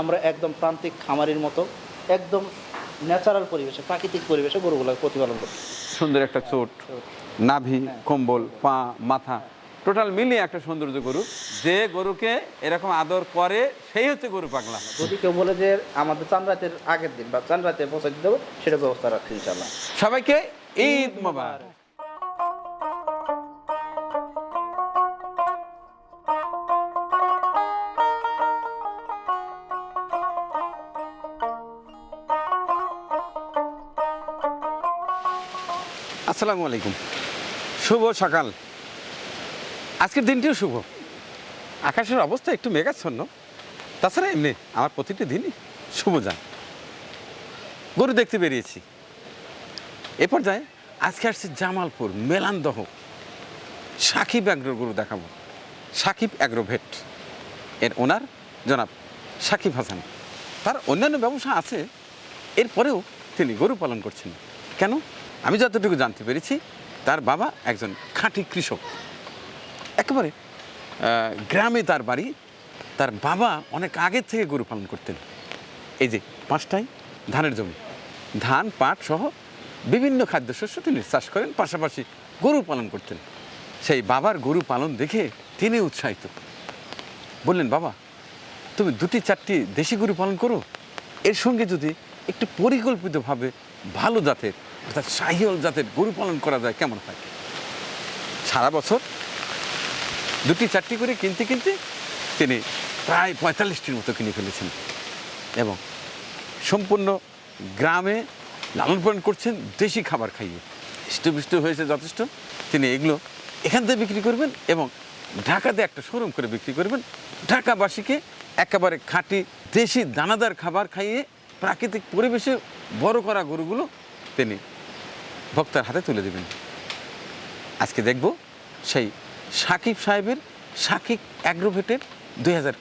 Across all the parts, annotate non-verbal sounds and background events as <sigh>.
আমরা একদম প্রান্তিক খামারির মতো একদম ন্যাচারাল পরিবেশে প্রাকৃতিক পরিবেশে গরুগুলো প্রতিপালন করি সুন্দর একটা চোট নাভি কম্বল পা মাথা টোটাল মিলিয়ে একটা সৌন্দর্য গরু। যে গরুকে এরকম আদর করে সেই হচ্ছে গরু পাগলা। যদি কেউ বলে যে আমাদের চান রাতের আগের দিন বা চান রাতে পৌঁছে দিতে হবে সেটা ব্যবস্থা রাখছি ইনশাল্লাহ সবাইকে ঈদ মোবারক। আসসালামু আলাইকুম। শুভ সকাল। আজকের দিনটিও শুভ। আকাশের অবস্থা একটু মেঘাচ্ছন্ন। তাছাড়া এমনি আমার প্রতিটি দিনই শুভ যান। গরু দেখতে বেরিয়েছি। এ পর্যায়ে আজকে আসছে জামালপুর মেলান্দহ। সাকিব অ্যাগ্রো গরু দেখাবো। সাকিব অ্যাগ্রো ভেট। এর ওনার জনাব সাকিব হাসান। তার অন্যান্য ব্যবসা আছে। এরপরেও তিনি গরু পালন করছেন। কেন? আমি যতটুকু জানতে পেরেছি, তার বাবা একজন খাঁটি কৃষক। একেবারে গ্রামে তার বাড়ি, তার বাবা অনেক আগের থেকে গরু পালন করতেন। এই যে পাঁচটায় ধানের জমি। ধান, পাট সহ বিভিন্ন খাদ্যশস্য তিনি চাষ করেন, পাশাপাশি গরু পালন করতেন। সেই বাবার গরু পালন দেখে তিনি উৎসাহিত। বললেন, বাবা, তুমি দুটি চারটি দেশি গরু পালন করো। এর সঙ্গে যদি একটু পরিকল্পিতভাবে ভালো জাতের অর্থাৎ শাহিওল জাতের গরু পালন করা যায় কেমন হয়? সারা বছর দুটি, চারটি করে কিনতে কিনতে তিনি প্রায় পঁয়তাল্লিশটির মতো কিনে ফেলেছেন এবং সম্পূর্ণ গ্রামে লালন পালন করছেন, দেশি খাবার খাইয়ে। হৃষ্টপুষ্ট হয়েছে যথেষ্ট। তিনি এগুলো এখান থেকে বিক্রি করবেন এবং ঢাকাতে একটা শোরুম করে বিক্রি করবেন। ঢাকাবাসীকে একেবারে খাঁটি দেশি দানাদার খাবার খাইয়ে প্রাকৃতিক পরিবেশে বড় করা গরুগুলো তিনি ভক্তার হাতে তুলে দেবেন। আজকে দেখব সেই সাকিব সাহেবের সাকিব অ্যাগ্রোভেটের দুই হাজার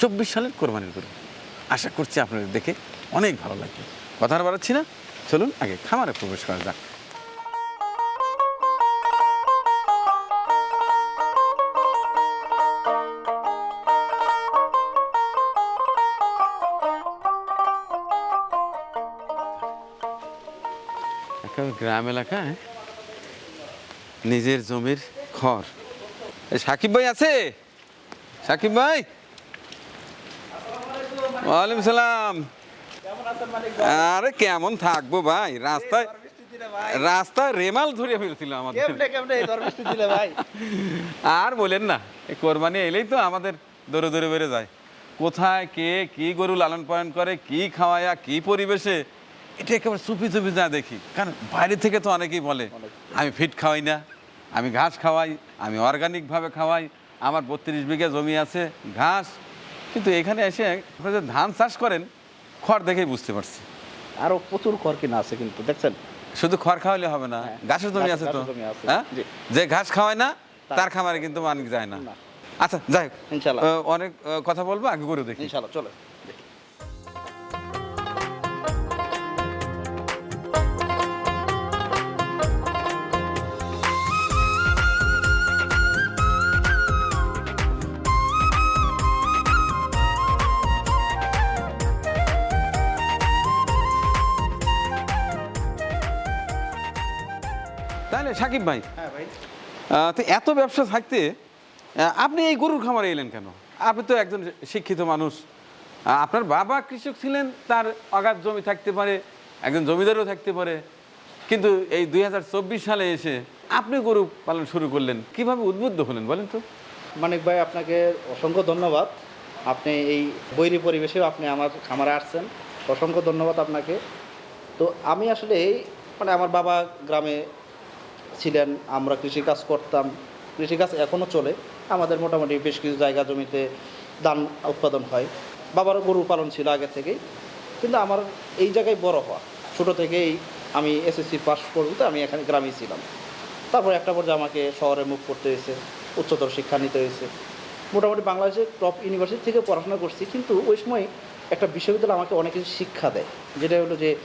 চব্বিশ সালের কোরবানির গরু। আশা করছি আপনাদের দেখে অনেক ভালো লাগবে। কথা বাড়াচ্ছি না। চলুন আগে খামারে প্রবেশ করা যাক। গ্রাম এলাকায় নিজের জমির খড়। সাকিব ভাই আছে? সাকিব ভাই? ওয়ালাইকুম সালাম। আরে কেমন থাকব ভাই? রাস্তায় রাস্তায় রেমাল ধরে ফেলছিল আমাদের। আর বলেন না এই কোরবানি এলেই তো আমাদের দৌড়ে দৌড়ে বেড়ে যায়। কোথায় কে কি গরু লালন পালন করে কি খাওয়ায়া কি পরিবেশে এটা একেবারে চুপি চুপি যা দেখি। কারণ বাইরে থেকে তো অনেকেই বলে আমি ফিট খাওয়াই না আমি ঘাস খাওয়াই আমি অর্গানিকভাবে খাওয়াই আমার বত্রিশ বিঘা জমি আছে ঘাস। কিন্তু এখানে এসে যে ধান চাষ করেন খড় দেখেই বুঝতে পারছি। আরও প্রচুর খড় কিনা আছে কিন্তু দেখছেন? শুধু খড় খাওয়ালে হবে না হ্যাঁ, ঘাসের জমি আছে তো। হ্যাঁ? যে ঘাস খাওয়ায় না তার খামারে কিন্তু মানিক যায় না। আচ্ছা যাই হোক, অনেক কথা বলব আগে গরু দেখি। ইনশাল্লাহ চলো সাকিব ভাই। হ্যাঁ ভাই। তো এত ব্যবসা থাকতে আপনি এই গরুর খামারে এলেন কেন? আপনি তো একজন শিক্ষিত মানুষ। আপনার বাবা কৃষক ছিলেন তার অগাধ জমি থাকতে পারে একজন জমিদারও থাকতে পারে। কিন্তু এই দুই হাজার চব্বিশ সালে এসে আপনি গরু পালন শুরু করলেন কীভাবে উদ্বুদ্ধ হলেন বলেন তো? মানিক ভাই আপনাকে অসংখ্য ধন্যবাদ। আপনি এই বৈরী পরিবেশেও আপনি আমার খামারে আসছেন। অসংখ্য ধন্যবাদ আপনাকে। তো আমি আসলে এই মানে আমার বাবা গ্রামে ছিলেন, আমরা কৃষিকাজ করতাম, কৃষিকাজ এখনও চলে। আমাদের মোটামুটি বেশ কিছু জায়গা জমিতে ধান উৎপাদন হয়। বাবারও গরু পালন ছিল আগে থেকেই। কিন্তু আমার এই জায়গায় বড় হওয়া। ছোটো থেকেই আমি এসএসসি পাস পর্যন্ত আমি এখানে গ্রামেই ছিলাম। তারপর একটা পর্যায়ে আমাকে শহরে মুভ করতে হয়েছে, উচ্চতর শিক্ষা নিতে হয়েছে। মোটামুটি বাংলাদেশের টপ ইউনিভার্সিটি থেকে পড়াশোনা করছি, কিন্তু ওই সময় একটা বিশ্ববিদ্যালয় আমাকে অনেক কিছু শিক্ষা দেয়। যেটা হলো যে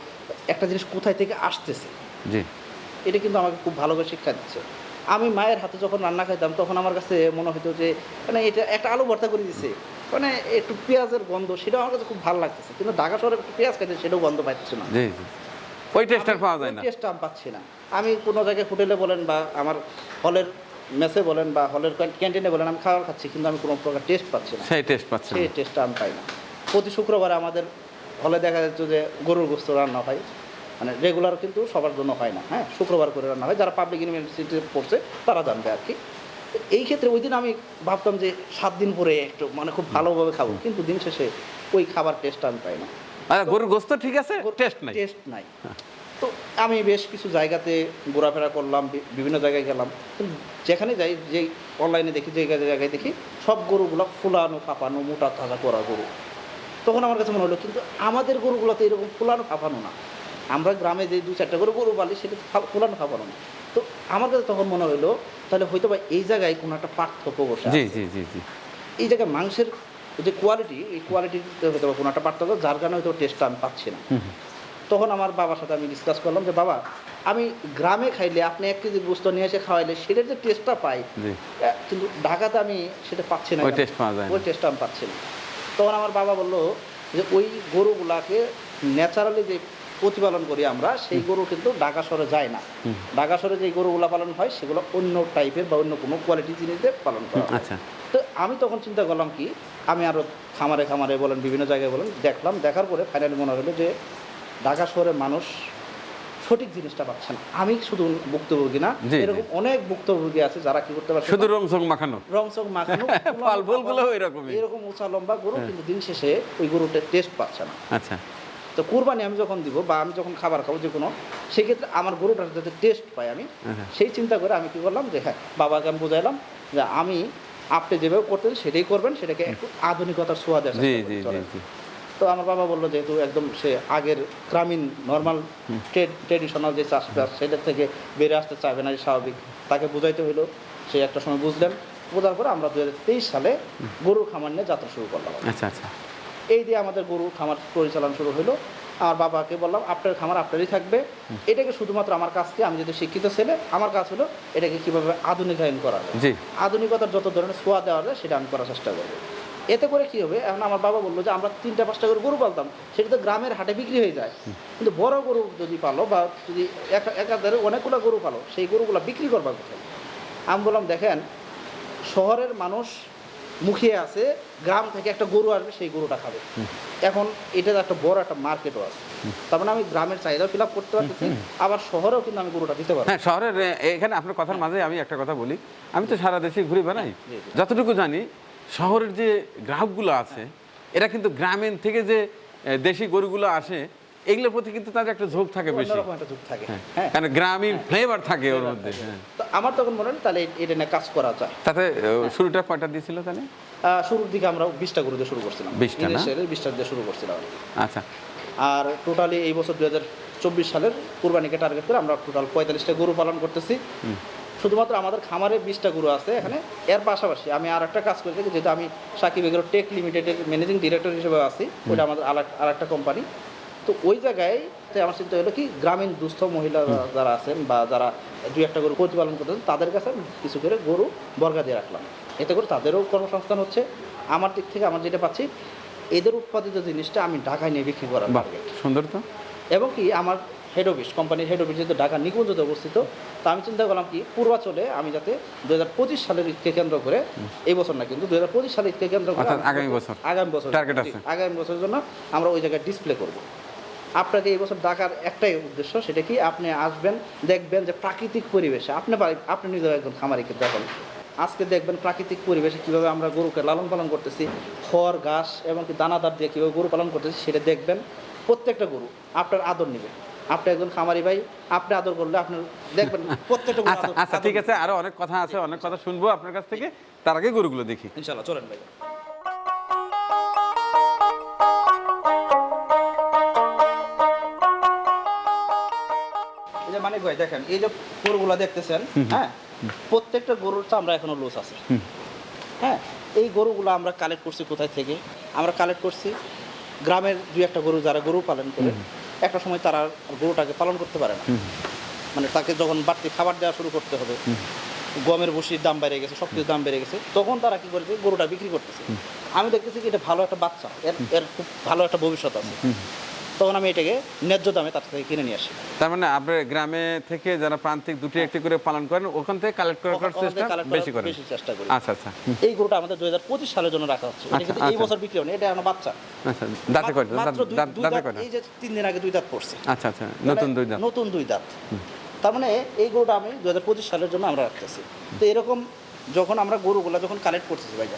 একটা জিনিস কোথায় থেকে আসতেছে। জি। এটা কিন্তু আমাকে খুব ভালো করে শিক্ষা দিচ্ছে। আমি মায়ের হাতে যখন রান্না খাইতাম তখন আমার কাছে মনে হতো যে মানে এটা একটা আলু ভর্তা করে দিছে। মানে একটু পেঁয়াজের গন্ধ সেটা আমার কাছে খুব ভালো লাগতেছে। কিন্তু ঢাকা শহরে একটু পেঁয়াজ খাইতে সেটাও গন্ধ পাচ্ছে না। ওই টেস্ট আর পাওয়া যায় না। টেস্ট আমি পাচ্ছি না। আমি কোনো জায়গায় হোটেলে বলেন বা আমার হলের মেসে বলেন বা হলের ক্যান্টিনে বলেন আমি খাবার খাচ্ছি কিন্তু আমি কোনো প্রকার টেস্ট পাচ্ছি না। সেই টেস্ট পাচ্ছেন সেই টেস্টটা আমি পাই না। প্রতি শুক্রবারে আমাদের হলে দেখা যাচ্ছে যে গরুর গোস্ত রান্না হয়। মানে রেগুলার কিন্তু সবার জন্য হয় না হ্যাঁ? শুক্রবার করে রান্না হয়। যারা পাবলিক ইউনিভার্সিটিতে পড়ছে তারা জানবে আর কি। তো এই ক্ষেত্রে ওই দিন আমি ভাবতাম যে সাত দিন পরে একটু মানে খুব ভালোভাবে খাব কিন্তু দিন শেষে ওই খাবার টেস্ট আমি পাই না। আর গরুর গোস্ত ঠিক আছে? টেস্ট নাই? টেস্ট নাই। তো আমি বেশ কিছু জায়গাতে ঘোরাফেরা করলাম বিভিন্ন জায়গায় গেলাম। যেখানে যাই যে অনলাইনে দেখি যে জায়গায় দেখি সব গরুগুলো ফুলানো ফাঁপানো মোটা তাজা করা গরু। তখন আমার কাছে মনে হলো কিন্তু আমাদের গরুগুলোতে এরকম ফুলানো ফাঁপানো না। আমরা গ্রামে যে দু চারটা করে গরু পালি সেটা ফা- ফুলানো না। তো আমার কাছে তখন মনে হলো তাহলে হয়তো বা এই জায়গায় কোনো একটা পার্থক্য বসে জি জি জি জি। এই জায়গায় মাংসের যে কোয়ালিটি এই কোয়ালিটিতে হয়তো বা কোনো একটা পার্থক্য যার কারণে হয়তো টেস্টটা আমি পাচ্ছি না। তখন আমার বাবার সাথে আমি ডিসকাস করলাম যে বাবা আমি গ্রামে খাইলে আপনি এক কেজি গোস্ত নিয়ে এসে খাওয়াইলে সেটার যে টেস্টটা পাই কিন্তু ঢাকাতে আমি সেটা পাচ্ছি না। ওই টেস্টটা আমি পাচ্ছি না। তখন আমার বাবা বলল যে ওই গরুগুলাকে ন্যাচারালি যে প্রতিপালন করি আমরা সেই গরু কিন্তু ঢাকা শহরে যায় না। ঢাকা শহরে যে গরুগুলা পালন হয় সেগুলো অন্য টাইপের বা অন্য কোনো কোয়ালিটি জিনিস দিয়ে পালন করা আচ্ছা তো আমি তখন চিন্তা করলাম কি আমি আরও খামারে খামারে বলেন বিভিন্ন জায়গায় বলেন দেখলাম দেখার পরে ফাইনালি মনে হলো যে ঢাকা শহরের মানুষ সঠিক জিনিসটা পাচ্ছে না আমি শুধু ভুক্তভোগী না। এরকম অনেক ভুক্তভোগী আছে যারা কি করতে পারছে শুধু রং চং মাখানো রং চং মাখানো <laughs> ফল ফুলগুলো এরকমই। এরকম উঁচা লম্বা গরু হ্যাঁ। কিন্তু দিন শেষে ওই গরুটার টেস্ট পাচ্ছে না আচ্ছা তো কুরবানি আমি যখন দিব বা আমি যখন খাবার খাব যে কোনো সেক্ষেত্রে আমার গরুটার যাতে টেস্ট পাই আমি আচ্ছা। সেই চিন্তা করে আমি কি করলাম যে হ্যাঁ বাবাকে আমি বুঝাইলাম যে আমি আপনি যেভাবে করতেন সেটাই করবেন সেটাকে একটু আধুনিকতার ছোঁয়া তো আমার বাবা বলল যেহেতু একদম সে আগের গ্রামীণ নর্মাল ট্রেডিশনাল যে চাষবাস সেটার থেকে বেড়ে আসতে চাইবে না স্বাভাবিক। তাকে বুঝাইতে হইল সে একটা সময় বুঝলেন। বোঝার পরে আমরা দু হাজার তেইশ সালে গরুর খামার নিয়ে যাত্রা শুরু করলাম। আচ্ছা আচ্ছা। এই দিয়ে আমাদের গরু খামার পরিচালনা শুরু হলো আমার বাবাকে বললাম আপনার খামার আপনারই থাকবে। এটাকে শুধুমাত্র আমার কাজকে আমি যদি শিক্ষিত ছেলে আমার কাজ হলো এটাকে কীভাবে আধুনিকায়ন করা যায়? জি। আধুনিকতার যত ধরনের ছোঁয়া দেওয়া যায় সেটা আমি করার চেষ্টা করব। এতে করে কী হবে? এখন আমার বাবা বলল যে আমরা তিনটা পাঁচটা করে গরু পালতাম সেটা তো গ্রামের হাটে বিক্রি হয়ে যায়। কিন্তু বড় গরু যদি পালো বা যদি এক- একাধারে অনেকগুলো গরু পালো সেই গরুগুলো বিক্রি করবা কোথায়? আমি বললাম দেখেন শহরের মানুষ মুখিয়ে আছে গ্রাম থেকে একটা গরু আসবে সেই গরুটা খাবে। এখন এটা একটা বড় একটা মার্কেটও আছে। তার মানে আমি গ্রামের চাহিদাও ফিল আপ করতে পারতেছি আবার শহরেও কিন্তু আমি গরুটা দিতে পারব। হ্যাঁ শহরের এখানে আপনার কথার মাঝে আমি একটা কথা বলি। আমি তো সারা দেশে ঘুরে বেড়াই। যতটুকু জানি শহরের যে গ্রাহকগুলো আছে এরা কিন্তু গ্রামীণ থেকে যে দেশি গরুগুলো আসে এগুলোর প্রতি কিন্তু তাদের একটা ঝোঁক থাকে বেশি। একটা যুগ থাকে। হ্যাঁ। হ্যাঁ। কারণ গ্রামীণ ফ্লেভার থাকে ওর মধ্যে হ্যাঁ। তো আমার তখন মনে হলো তাহলে এটা নিয়ে কাজ করা যায়। তাতে শুরুটা কয়টা দিয়েছিল তাহলে? শুরুর দিকে আমরা বিশটা গরু দিয়ে শুরু করছিলাম। 20টা না? বিশটা দিয়ে শুরু করছিলাম। আচ্ছা। আর টোটালি এই বছর দু হাজার চব্বিশ সালের কুরবানিকে টার্গেট করে আমরা টোটাল পঁয়তাল্লিশটা গরু পালন করতেছি। শুধুমাত্র আমাদের খামারে বিশটা গরু আছে এখানে। এর পাশাপাশি আমি আর একটা কাজ করে থাকি যেহেতু আমি সাকিব এগ্রো টেক লিমিটেডের ম্যানেজিং ডিরেক্টর হিসেবে আছি ওইটা আমাদের আর একটা কোম্পানি তো ওই জায়গায় আমার চিন্তা হলো কি গ্রামীণ দুস্থ মহিলা যারা আছেন বা যারা দুই একটা গরু প্রতিপালন করতেন তাদের কাছে আমি কিছু করে গরু বর্গা দিয়ে রাখলাম। এতে করে তাদেরও কর্মসংস্থান হচ্ছে। আমার দিক থেকে আমার যেটা পাচ্ছি এদের উৎপাদিত জিনিসটা আমি ঢাকায় নিয়ে বিক্রি করার সুন্দর তো। এবং কি আমার হেড অফিস কোম্পানির হেড অফিস যেহেতু ঢাকা নিকুঞ্জতে অবস্থিত তা আমি চিন্তা করলাম কি পূর্বাচলে আমি যাতে দু হাজার পঁচিশ সালের ঈদকে কেন্দ্র করে এই বছর না কিন্তু দু হাজার পঁচিশ সালের ঈদকে কেন্দ্র করে আগামী বছর। আগামী বছর। আগামী বছরের জন্য আমরা ওই জায়গায় ডিসপ্লে করব। আপনাকে এই বছর ডাকার একটাই উদ্দেশ্য সেটা কি? আপনি আসবেন দেখবেন যে প্রাকৃতিক পরিবেশে আপনি আপনি নিজেও একজন খামারিকে দেখুন। আজকে দেখবেন প্রাকৃতিক পরিবেশে কীভাবে আমরা গরুকে লালন পালন করতেছি খড় ঘাস এবং কি দানাদার দিয়ে কীভাবে গরু পালন করতেছি সেটা দেখবেন। প্রত্যেকটা গরু আপনার আদর নেবে। আপনি একজন খামারি ভাই আপনি আদর করলে আপনার দেখবেন প্রত্যেকটা আচ্ছা আচ্ছা ঠিক আছে নেবে। আরও অনেক কথা আছে অনেক কথা শুনব আপনার কাছ থেকে। তার আগে গরুগুলো দেখি। ইনশাল্লাহ চলেন ভাই। যে ভাই দেখেন এই যে গরুগুলা দেখতেছেন হ্যাঁ? প্রত্যেকটা গরুর চামড়া এখনও লুজ আছে। হ্যাঁ? এই গরুগুলো আমরা কালেক্ট করছি কোথায় থেকে? আমরা কালেক্ট করছি গ্রামের দুই একটা গরু যারা গরু পালন করে একটা সময় তারা গরুটাকে পালন করতে পারে না। মানে তাকে যখন বাড়তি খাবার দেওয়া শুরু করতে হবে গমের বসির দাম বেড়ে গেছে সব কিছুর দাম বেড়ে গেছে তখন তারা কি করেছে? গরুটা বিক্রি করতেছে। আমি দেখতেছি কি এটা ভালো একটা বাচ্চা এর এর খুব ভালো একটা ভবিষ্যৎ আছে। তখন আমি এটাকে ন্যায্য দামে তার থেকে কিনে নিয়ে আসি। তার মানে আপনার গ্রামে থেকে যারা প্রান্তিক দুটি একটি করে পালন করেন ওখান থেকে কালেক্ট করার চেষ্টা বেশি করেন? বেশি চেষ্টা করি। আচ্ছা আচ্ছা। এই গরুটা আমাদের দুই হাজার পঁচিশ সালের জন্য রাখা হচ্ছে। এটা আচ্ছা, কিন্তু এই আচ্ছা। বছর বিক্রি হয়নি এটা আমার বাচ্চা। আচ্ছা দাঁতে কয়টা? দাঁত- কয়টা? এই যে তিন দিন আগে দুই দাঁত পড়ছে। আচ্ছা আচ্ছা নতুন দুই দাঁত। নতুন দুই দাঁত। তার মানে এই গরুটা আমি দু হাজার পঁচিশ সালের জন্য আমরা রাখতেছি। তো এরকম যখন আমরা গরুগুলা যখন কালেক্ট করতেছি ভাইয়া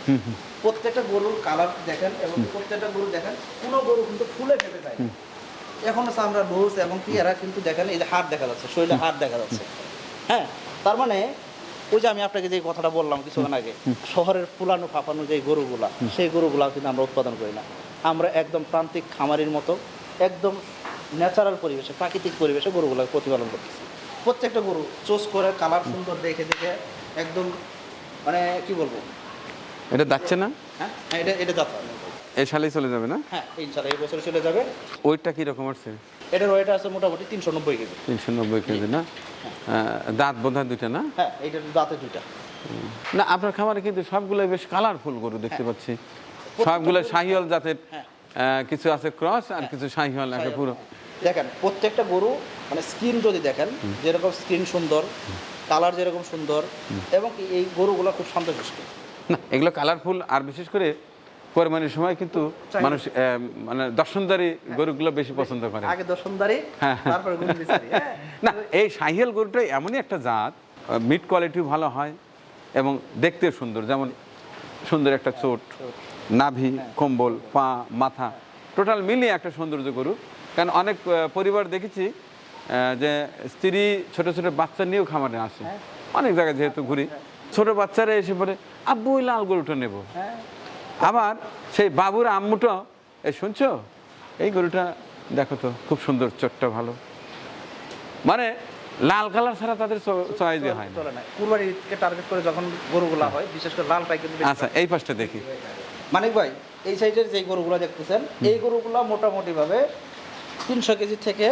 প্রত্যেকটা গরুর কালার দেখেন এবং প্রত্যেকটা গরু দেখেন কোনো গরু কিন্তু ফুলে ফেটে যায় এখন হচ্ছে আমরা রোজ এবং এরা কিন্তু দেখেন এই যে হাড় দেখা যাচ্ছে শরীরে হাড় দেখা যাচ্ছে। হ্যাঁ তার মানে ওই যে আমি আপনাকে যে কথাটা বললাম কিছুক্ষণ আগে শহরের ফুলানো ফাঁপানো যে গরুগুলা সেই গরুগুলা কিন্তু আমরা উৎপাদন করি না। আমরা একদম প্রান্তিক খামারির মতো একদম ন্যাচারাল পরিবেশে প্রাকৃতিক পরিবেশে গরুগুলা প্রতিপালন করতেছি। প্রত্যেকটা গরু চোস করে কালার সুন্দর দেখে দেখে একদম মানে কি বলব? এটা যাচ্ছে না? হ্যাঁ হ্যাঁ, এটা এটা যাত্রা এই সালেই চলে যাবে না? হ্যাঁ ইনশাল্লাহ এই বছরে চলে যাবে। ওইটা কি রকম আসছে? এটার ওয়েট আছে মোটামুটি তিনশো নব্বই কেজি। তিনশো নব্বই কেজি না? দাঁত বোধ হয় দুইটা না? হ্যাঁ এইটার দাঁতে দুইটা। না আপনার খামারে কিন্তু সবগুলো বেশ কালারফুল গরু দেখতে পাচ্ছি। সবগুলো শাহিওয়াল জাতের হ্যাঁ। কিছু আছে ক্রস আর কিছু শাহিওয়াল একটা পুরো। দেখেন প্রত্যেকটা গরু মানে স্কিন যদি দেখেন যেরকম স্কিন সুন্দর কালার যেরকম সুন্দর এবং এই গরুগুলো খুব শান্তশিষ্ট। না এগুলো কালারফুল আর বিশেষ করে কোরবানির সময় কিন্তু মানুষ মানে দর্শনদারি গরুগুলো বেশি পছন্দ করে। আগে দর্শনদারি হ্যাঁ। তারপরে হ্যাঁ। না এই শাহিয়াল গরুটা এমনই একটা জাত মিট কোয়ালিটি ভালো হয় এবং দেখতে সুন্দর। যেমন সুন্দর একটা চোট নাভি কম্বল পা মাথা টোটাল মিলিয়ে একটা সৌন্দর্য গরু। কারণ অনেক পরিবার দেখেছি যে স্ত্রী ছোট ছোট বাচ্চা নিয়েও খামারে আসে। অনেক জায়গায় যেহেতু ঘুরি ছোট বাচ্চারা এসে পরে আব্বু ওই লাল গরুটা নেব। হ্যাঁ। আবার সেই বাবুর আম্মুটা এই শুনছো? এই গরুটা দেখো তো খুব সুন্দর চোটটা ভালো। মানে লাল কালার ছাড়া তাদের চয়েস হয় না। চলে না। টার্গেট করে যখন গরুগুলা হয় বিশেষ করে লালটাই কিন্তু আচ্ছা এই পাশটা দেখি। মানিক ভাই এই সাইডের যে গরুগুলো দেখতেছেন এই গরুগুলো মোটামুটি ভাবে তিনশো কেজি থেকে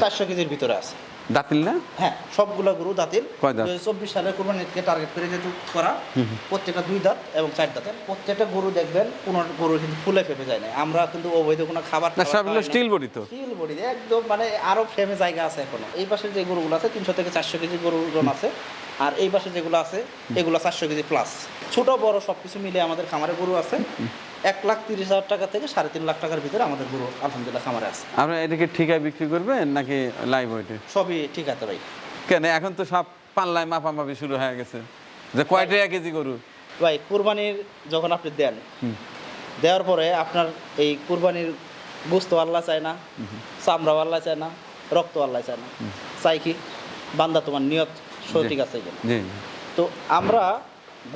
চারশো কেজির ভিতরে আছে। দাঁতিল না? হ্যাঁ সবগুলো গরু দাঁতিল? চব্বিশ সালে কোরবানিকে টার্গেট করে যেহেতু করা প্রত্যেকটা দুই দাঁত এবং চার দাঁতের প্রত্যেকটা গরু দেখবেন কোনো গরু কিন্তু ফুলে ফেপে যায় না। আমরা কিন্তু অবৈধ কোনো খাবার না সবগুলো স্টিল বডি তো। স্টিল বডি একদম মানে আরও ফ্রেমে জায়গা আছে এখনও। এই পাশে যে গরুগুলো আছে তিনশো থেকে চারশো কেজি গরু ওজন আছে। আর এই পাশে যেগুলো আছে এগুলো চারশো কেজি প্লাস ছোট বড় সব কিছু মিলে আমাদের খামারে গরু আছে। এক লাখ তিরিশ হাজার টাকা থেকে সাড়ে তিন লাখ টাকার ভিতরে আমাদের গরু আলহামদুলিল্লাহ খামারে আছে। আপনারা এটাকে ঠিকায় বিক্রি করবেন নাকি লাইভ ওয়েটে সবই ঠিক আছে ভাই। কেন এখন তো সব পাল্লায় মাপামাপি শুরু হয়ে গেছে। যে কয় টাকা কেজি গরু? ভাই কুরবানির যখন আপনি দেন দেওয়ার পরে আপনার এই কুরবানির গোস্ত আল্লাহ চায় না চামড়াও আল্লাহ চায় না রক্ত আল্লাহ চায় না। চাই কি? বান্দা তোমার নিয়ত সঠিক আছে তো আমরা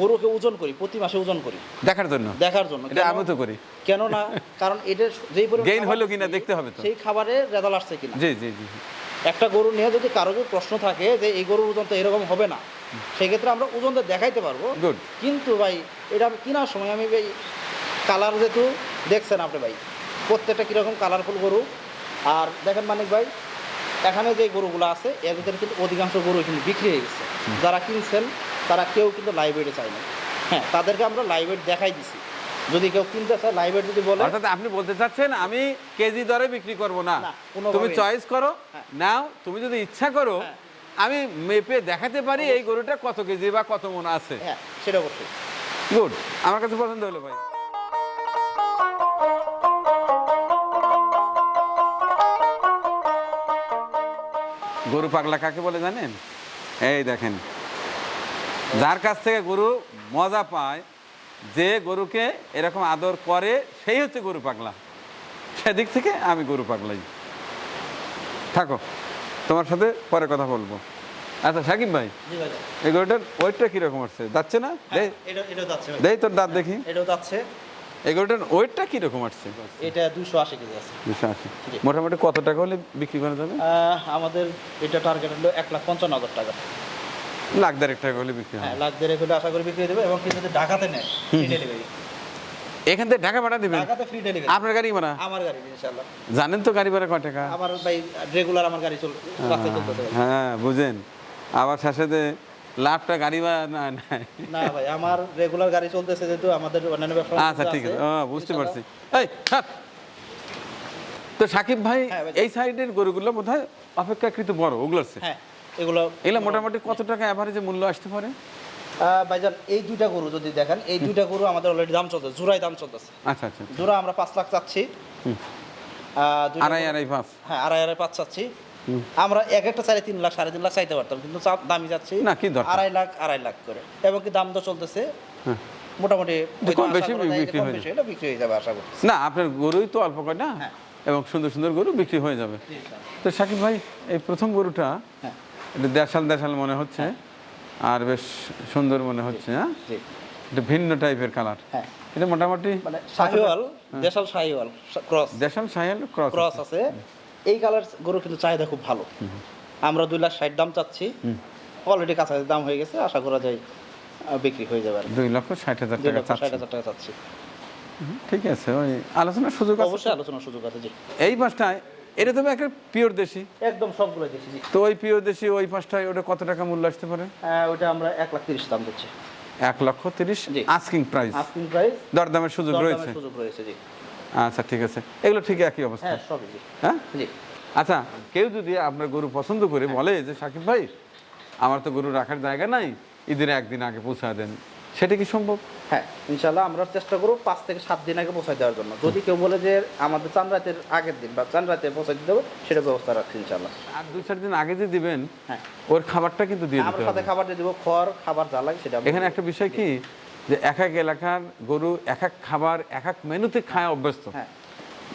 গরুকে ওজন করি প্রতি মাসে ওজন করি। দেখার জন্য? দেখার জন্য। এটা আমি তো করি। কেন না কারণ এদের যেই পরিমাণ খাবার হলো কিনা দেখতে হবে তো। সেই খাবারে রেজাল্ট আসছে কিনা। জি জি জি। একটা গরু নিয়ে যদি কারও যদি প্রশ্ন থাকে যে এই গরুর ওজন তো এরকম হবে না সেক্ষেত্রে আমরা ওজন তো দেখাইতে পারব। গুড কিন্তু ভাই এটা আমি কেনার সময় আমি ভাই কালার যেহেতু দেখছেন আপনি ভাই প্রত্যেকটা কীরকম কালারফুল গরু। আর দেখেন মানিক ভাই এখানে যে গরুগুলো আছে এর ভিতরে কিন্তু অধিকাংশ গরু কিন্তু বিক্রি হয়ে গেছে। যারা কিনছেন তারা কেউ কিন্তু লাইব্রেরি চায় না। হ্যাঁ তাদেরকে আমরা লাইব্রেরি দেখাই দিছি। যদি কেউ কিনতে চায় লাইব্রেরি যদি বলে অর্থাৎ আপনি বলতে চাচ্ছেন আমি কেজি দরে বিক্রি করব না। তুমি চয়েস করো। হ্যাঁ। নাও তুমি যদি ইচ্ছা করো হ্যাঁ। আমি মেপে দেখাতে পারি এই গরুটা কত কেজি বা কত মন আছে। হ্যাঁ সেটা অবশ্যই। গুড আমার কাছে পছন্দ হলো ভাই। গরু পাগলা কাকে বলে জানেন? এই দেখেন। যার কাছ থেকে গরু মজা পায় যে গরুকে এরকম আদর করে সেই হচ্ছে গরু পাগলা। সেদিক থেকে আমি গরু পাগলাই। থাকো তোমার সাথে পরে কথা বলব। আচ্ছা সাকিব ভাই এই গরুটার ওয়েটটা কীরকম আসছে যাচ্ছে না? হ্যাঁ, দেই। এটা যাচ্ছে ভাই। তোর দাঁত দেখি। যাচ্ছে। এই গরুটার ওয়েটটা কীরকম আসছে? এটা দুশো আশি কেজি আছে। দুশো আশি। মোটামুটি কত টাকা হলে বিক্রি করা যাবে? আমাদের এটা টার্গেট হলো এক লাখ পঞ্চান্ন হাজার টাকা। লাখ দেড়েক টাকা হলে বিক্রি হ্যাঁ হবে। লাখ দেড়েক হলে আশা করি বিক্রি এবং কেউ যদি ঢাকাতে নেয় ফ্রি ডেলিভারি এখান থেকে ঢাকা ভাড়া দিবেন? ঢাকাতে ফ্রি ডেলিভারি আপনার গাড়ি ভাড়া? আমার গাড়ি ইনশাল্লাহ জানেন তো গাড়ি ভাড়া কয় টাকা? আমার ভাই রেগুলার আমার গাড়ি চল রাস্তায় চলতেছে। ভাই। হ্যাঁ বুঝেন। আবার লাভটা গাড়ি বা না না। ভাই আমার রেগুলার গাড়ি চলতেছে যেহেতু আমাদের অন্যান্য ব্যবসা আচ্ছা ঠিক আছে। ও বুঝতে পারছি। এই। তো সাকিব ভাই হ্যাঁ, ভাই। এই সাইডের গরুগুলো বোধ হয় অপেক্ষাকৃত বড় ওগুলোর। হ্যাঁ। এগুলো এগুলো মোটামুটি কত টাকা অ্যাভারেজে মূল্য আসতে পারে? ভাইজান এই দুইটা গরু যদি দেখেন এই দুইটা গরু আমাদের অলরেডি দাম চলতেছে জোড়াই দাম চলতেছে। আচ্ছা আচ্ছা জোড়া আমরা পাঁচ লাখ চাচ্ছি। আড়াই আড়াই পাঁচ। হ্যাঁ আড়াই আড়াই পাঁচ চাচ্ছি। আমরা এক একটা চাইলে তিন লাখ সাড়ে তিন লাখ চাইতে পারতাম কিন্তু চা- দামি যাচ্ছি। না, কি? আড়াই লাখ আড়াই লাখ করে। এবং কি দাম তো চলতেছে। হ্যাঁ। মোটামুটি বেশি বিক্রি হয়ে হলে বিক্রি হয়ে যাবে আশা করি না আপনার গরুই তো অল্প কয় না। হ্যাঁ। এবং সুন্দর সুন্দর গরু বিক্রি হয়ে যাবে। তো সাকিব ভাই এই প্রথম গরুটা হ্যাঁ। এটা দেশাল দেশাল মনে হচ্ছে। আর বেশ সুন্দর মনে হচ্ছে হ্যাঁ? এটা ভিন্ন টাইপের কালার। হ্যাঁ। এটা মোটামুটি মানে শাহিওয়াল দেশাল শাহিওয়াল ক্রস। দেশাল সাহেল ক্রস ক্রস আছে। এই কালার গরু কিন্তু চাহিদা খুব ভালো। আমরা দুই লাখ ষাট দাম চাচ্ছি। অলরেডি কাছাকাছি দাম হয়ে গেছে আশা করা যায় বিক্রি হয়ে যাবে। দুই লক্ষ ষাট হাজার টাকা ষাট হাজার টাকা চাচ্ছি। ঠিক আছে ওই আলোচনার সুযোগ আছে অবশ্যই আলোচনার সুযোগ আছে জি। এই পাঁচটায় এটা তো একটা পিওর দেশি। একদম সবগুলো জি তো ওই পিওর দেশি ওই পাঁচটায় ওটা কত টাকা মূল্য আসতে পারে? আহ, ওইটা আমরা এক লাখ তিরিশ দাম দিচ্ছি। এক লক্ষ তিরিশ? আস্কিং প্রাইস আস্কিং প্রাইস দরদামের সুযোগ রয়েছে। সুযোগ রয়েছে জি। আচ্ছা ঠিক আছে। এগুলো ঠিক একই অবস্থা। হ্যাঁ সবই হ্যাঁ? জি। আচ্ছা কেউ যদি আপনার গরু পছন্দ করে বলে যে সাকিব ভাই আমার তো গরু রাখার জায়গা নাই ঈদের একদিন আগে পৌঁছা দেন। সেটা কি সম্ভব? হ্যাঁ ইনশাল্লাহ আমরা চেষ্টা করব পাঁচ থেকে সাত দিন আগে পৌঁছায় দেওয়ার জন্য। যদি কেউ বলে যে আমাদের চান রাতের আগের দিন বা চান রাতে পৌঁছায় দিতে হবে সেটা ব্যবস্থা রাখছি ইনশাল্লাহ আর দুই চার দিন আগে যে দিবেন হ্যাঁ। ওর খাবারটা কিন্তু দিয়ে আমরা সাথে খাবার দিয়ে দেবো খড় খাবার যা লাগে সেটা এখানে একটা বিষয় কি যে এক এক এলাকার গরু এক এক খাবার এক এক মেনুতে খায় অভ্যস্ত। হ্যাঁ।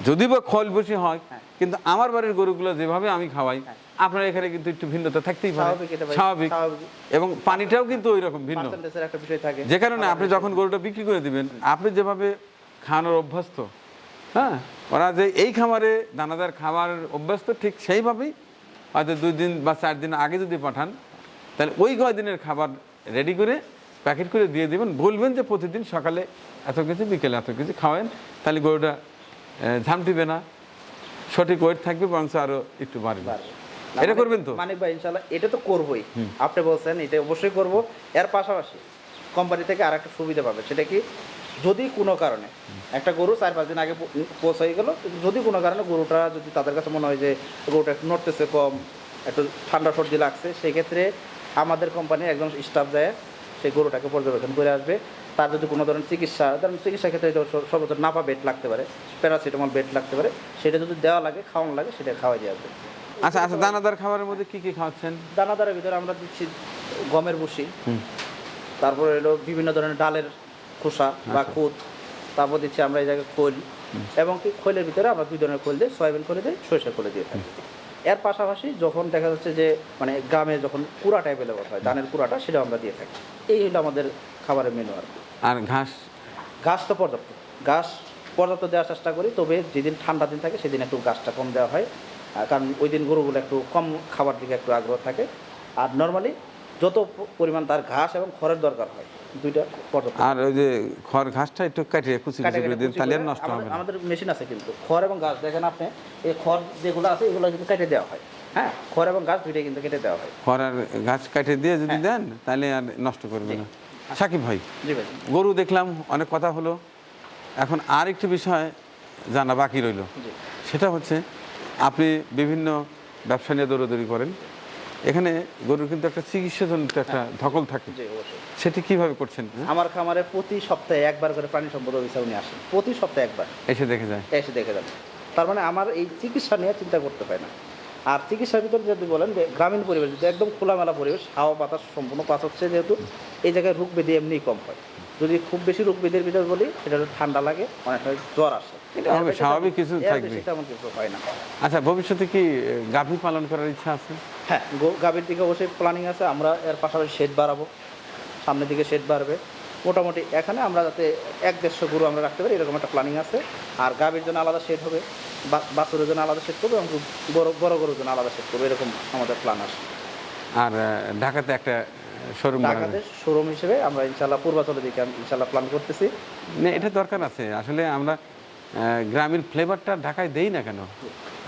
যদি বা খল বসি হয় হ্যাঁ। কিন্তু আমার বাড়ির গরুগুলো যেভাবে আমি খাওয়াই হ্যাঁ। আপনার এখানে কিন্তু একটু ভিন্নতা থাকতেই পারে। স্বাভাবিক। এবং পানিটাও কিন্তু ওই রকম ভিন্ন যে কারণে আপনি যখন গরুটা বিক্রি করে দিবেন আপনি যেভাবে খাওয়ানোর অভ্যস্ত হ্যাঁ? ওরা যে এই খামারে দানাদার খাবার অভ্যস্ত ঠিক সেইভাবেই হয়তো দুই দিন বা চার দিন আগে যদি পাঠান তাহলে ওই কয়দিনের খাবার রেডি করে প্যাকেট করে দিয়ে দিবেন। বলবেন যে প্রতিদিন সকালে এত কিছু বিকেলে এত কিছু খাওয়ান তাহলে গরুটা ঝামটিবে না। সঠিক ওয়েট থাকবে বরং আরও একটু বাড়বে। এটা মানে- করবেন তো? মানিক ভাই ইনশাল্লাহ এটা তো করবোই। আপনি বলছেন এটা অবশ্যই করব। এর পাশাপাশি কোম্পানি থেকে আর একটা সুবিধা পাবে সেটা কি? যদি কোনো কারণে একটা গরু চার পাঁচ দিন আগে পৌ- পৌঁছাই গেল যদি কোনো কারণে গরুটা যদি তাদের কাছে মনে হয় যে গরুটা একটু নড়তেছে কম একটু ঠান্ডা সর্দি লাগছে সেক্ষেত্রে আমাদের কোম্পানির একজন স্টাফ যায় সেই গরুটাকে পর্যবেক্ষণ করে আসবে। তার যদি কোনো ধরনের চিকিৎসা ধরেন চিকিৎসা ক্ষেত্রে সর্বোচ্চ নাপা বেড লাগতে পারে প্যারাসিটামল বেড লাগতে পারে সেটা যদি দেওয়া লাগে খাওয়ানো লাগে সেটা খাওয়া আসবে। আচ্ছা আচ্ছা দানাদার খাবারের মধ্যে কি কি খাওয়াচ্ছেন? দানাদারের ভিতরে আমরা দিচ্ছি গমের ভুসি তারপরে এলো বিভিন্ন ধরনের ডালের খোসা বা কুদ তারপর দিচ্ছি আমরা এই জায়গায় খোল এবং কি খোলের ভিতরে আমরা দুই ধরনের খোল দিই সয়াবিন খোলে দিই সরিষা খোলে দিয়ে থাকি। এর পাশাপাশি যখন দেখা যাচ্ছে যে মানে গ্রামে যখন কুড়াটা অ্যাভেলেবল হয় ধানের কুড়াটা সেটাও আমরা দিয়ে থাকি। এই হলো আমাদের খাবারের মেনু আর আর ঘাস? ঘাস তো পর্যাপ্ত। ঘাস পর্যাপ্ত দেওয়ার চেষ্টা করি তবে যেদিন ঠান্ডা দিন থাকে সেদিন একটু ঘাসটা কম দেওয়া হয়। কারণ ওই দিন গরুগুলো একটু কম খাবার দিকে একটু আগ্রহ থাকে। আর নর্মালি যত পরিমাণ তার ঘাস এবং খড়ের দরকার হয় দুইটা পর্যাপ্ত। আর ওই যে খড় ঘাসটা একটু কাটিয়ে কুচি কুচি করে দিন তাহলে আর নষ্ট হবে আমাদের- না। আমাদের মেশিন আছে কিন্তু। খড় এবং ঘাস দেখেন আপনি এই খড় যেগুলো আছে এগুলো কিন্তু কেটে দেওয়া হয়। হ্যাঁ খড় এবং ঘাস দুইটাই কিন্তু কেটে দেওয়া হয়। খড় আর ঘাস কাটিয়ে দিয়ে যদি হ্যাঁ। দেন তাহলে আর নষ্ট করবে না। সাকিব ভাই গরু দেখলাম অনেক কথা হলো। এখন আর একটি বিষয় জানা বাকি রইল। সেটা হচ্ছে আপনি বিভিন্ন ব্যবসা নিয়ে দৌড়দৌড়ি করেন। এখানে গরুর কিন্তু একটা চিকিৎসাজনিত একটা ধকল থাকে। সেটি কীভাবে করছেন? হ্যাঁ? আমার খামারে প্রতি সপ্তাহে একবার করে প্রাণী সম্পদ অফিসে উনি আসেন। প্রতি সপ্তাহে একবার। এসে দেখে যায়। এসে দেখে যান তার মানে আমার এই চিকিৎসা নিয়ে চিন্তা করতে হয় না। আর চিকিৎসার ভিতরে যদি বলেন যে গ্রামীণ পরিবেশ যদি একদম খোলামেলা পরিবেশ হাওয়া বাতাস সম্পূর্ণ পাস হচ্ছে যেহেতু এই জায়গায় রোগ ব্যাধি এমনিই কম হয়। যদি খুব বেশি রোগ ব্যাধির ভিতরে বলি সেটা ঠান্ডা লাগে অনেক সময় জ্বর আসে। হবে, স্বাভাবিক কিছু থাকবে। তেমন কিছু হয় না। আচ্ছা ভবিষ্যতে কি গাভী পালন করার ইচ্ছা আছে? হ্যাঁ গো- গাভীর দিকে অবশ্যই প্ল্যানিং আছে। আমরা এর পাশাপাশি শেড বাড়াবো। সামনের দিকে শেড বাড়বে। মোটামুটি এখানে আমরা যাতে এক দেড়শো গরু আমরা রাখতে পারি এরকম একটা প্ল্যানিং আছে। আর গাভীর জন্য আলাদা শেড হবে। বাছুরের জন্য আলাদা শেড করব এবং বড় বড় গরুর জন্য আলাদা শেড করব এরকম আমাদের প্ল্যান আছে। আর ঢাকাতে একটা শোরুম ঢাকাতে শোরুম হিসেবে আমরা ইনশাল্লাহ পূর্বাচলের দিকে ইনশাল্লাহ প্ল্যান করতেছি। না এটা দরকার আছে। আসলে আমরা আহ, গ্রামীণ ফ্লেভারটা ঢাকায় দেই না কেন?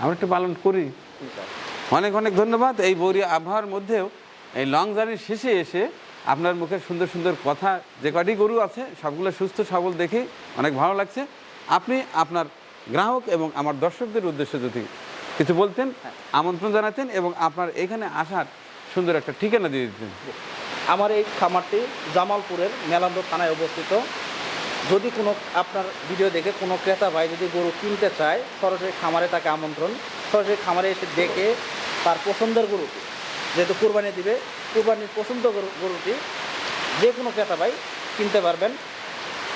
আমরা একটু পালন করি। অনেক অনেক ধন্যবাদ। এই বৌরি আবহাওয়ার মধ্যেও এই লং জার্নির শেষে এসে আপনার মুখে সুন্দর সুন্দর কথা যে কটি গরু আছে সবগুলো সুস্থ সবল দেখে অনেক ভালো লাগছে। আপনি আপনার গ্রাহক এবং আমার দর্শকদের উদ্দেশ্যে যদি কিছু বলতেন আমন্ত্রণ জানাতেন এবং আপনার এখানে আসার সুন্দর একটা ঠিকানা দিয়ে দিতেন। আমার এই খামারটি জামালপুরের মেলান্দ থানায় অবস্থিত। যদি কোনো আপনার ভিডিও দেখে কোনো ক্রেতা ভাই যদি গরু কিনতে চায়, সরাসরি খামারে তাকে আমন্ত্রণ। সরাসরি খামারে এসে দেখে তার পছন্দের গরুটি, যেহেতু কোরবানি দিবে, কোরবানির পছন্দ গরু গরুটি যে কোনো ক্রেতা ভাই কিনতে পারবেন,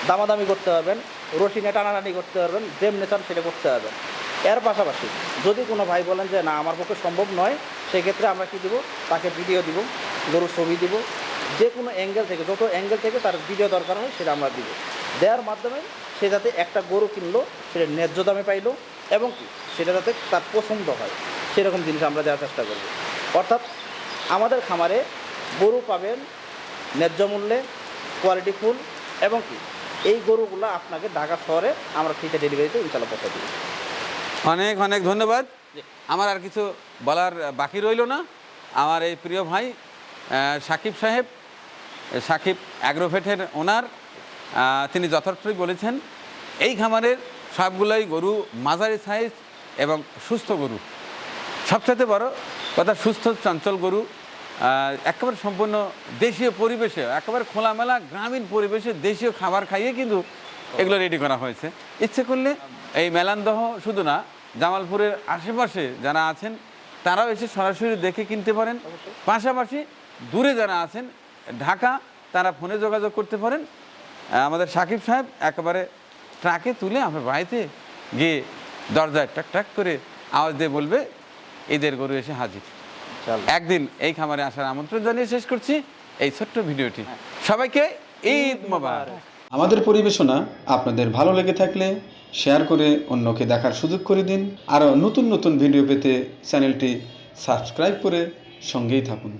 দামাদামি করতে পারবেন রসিনে টানাটানি করতে পারবেন, যেমনি চান সেটা করতে পারবেন। এর পাশাপাশি যদি কোনো ভাই বলেন যে, না, আমার পক্ষে সম্ভব নয়, সেক্ষেত্রে আমরা কি দিব? তাকে ভিডিও দিব, গরুর ছবি দিব যে কোনো অ্যাঙ্গেল থেকে যত অ্যাঙ্গেল থেকে তার ভিডিও দরকার হয় সেটা আমরা দিব। দেওয়ার মাধ্যমে সে যাতে একটা গরু কিনলো সেটা ন্যায্য দামে পাইলো এবং কি সেটা যাতে তার পছন্দ হয় সেরকম জিনিস আমরা দেওয়ার চেষ্টা করব। অর্থাৎ আমাদের খামারে গরু পাবেন ন্যায্য মূল্যে কোয়ালিটি ফুল এবং কি এই গরুগুলো আপনাকে ঢাকা শহরে আমরা ফ্রিতে ডেলিভারিতে ইনশাল্লাহ পৌঁছে দিই অনেক অনেক ধন্যবাদ। আমার আর কিছু বলার বাকি রইল না। আমার এই প্রিয় ভাই সাকিব সাহেব সাকিব অ্যাগ্রোভেটের ওনার তিনি যথার্থই বলেছেন এই খামারের সবগুলোই গরু মাঝারি সাইজ এবং সুস্থ গরু। সবচেয়ে বড় কথা সুস্থ চঞ্চল গরু একেবারে সম্পূর্ণ দেশীয় পরিবেশে একেবারে খোলামেলা গ্রামীণ পরিবেশে দেশীয় খাবার খাইয়ে কিন্তু এগুলো রেডি করা হয়েছে। ইচ্ছে করলে এই মেলান্দহ শুধু না জামালপুরের আশেপাশে যারা আছেন তারাও এসে সরাসরি দেখে কিনতে পারেন। পাশাপাশি দূরে যারা আছেন ঢাকা তারা ফোনে যোগাযোগ করতে পারেন। আমাদের সাকিব সাহেব একেবারে ট্রাকে তুলে আমার বাড়িতে গিয়ে দরজায় টাক টাক করে আওয়াজ দিয়ে বলবে ঈদের গরু এসে হাজির। একদিন এই খামারে আসার আমন্ত্রণ জানিয়ে শেষ করছি এই ছোট্ট ভিডিওটি। সবাইকে ঈদ মোবারক। আমাদের পরিবেশনা আপনাদের ভালো লেগে থাকলে শেয়ার করে অন্যকে দেখার সুযোগ করে দিন। আরও নতুন নতুন ভিডিও পেতে চ্যানেলটি সাবস্ক্রাইব করে সঙ্গেই থাকুন।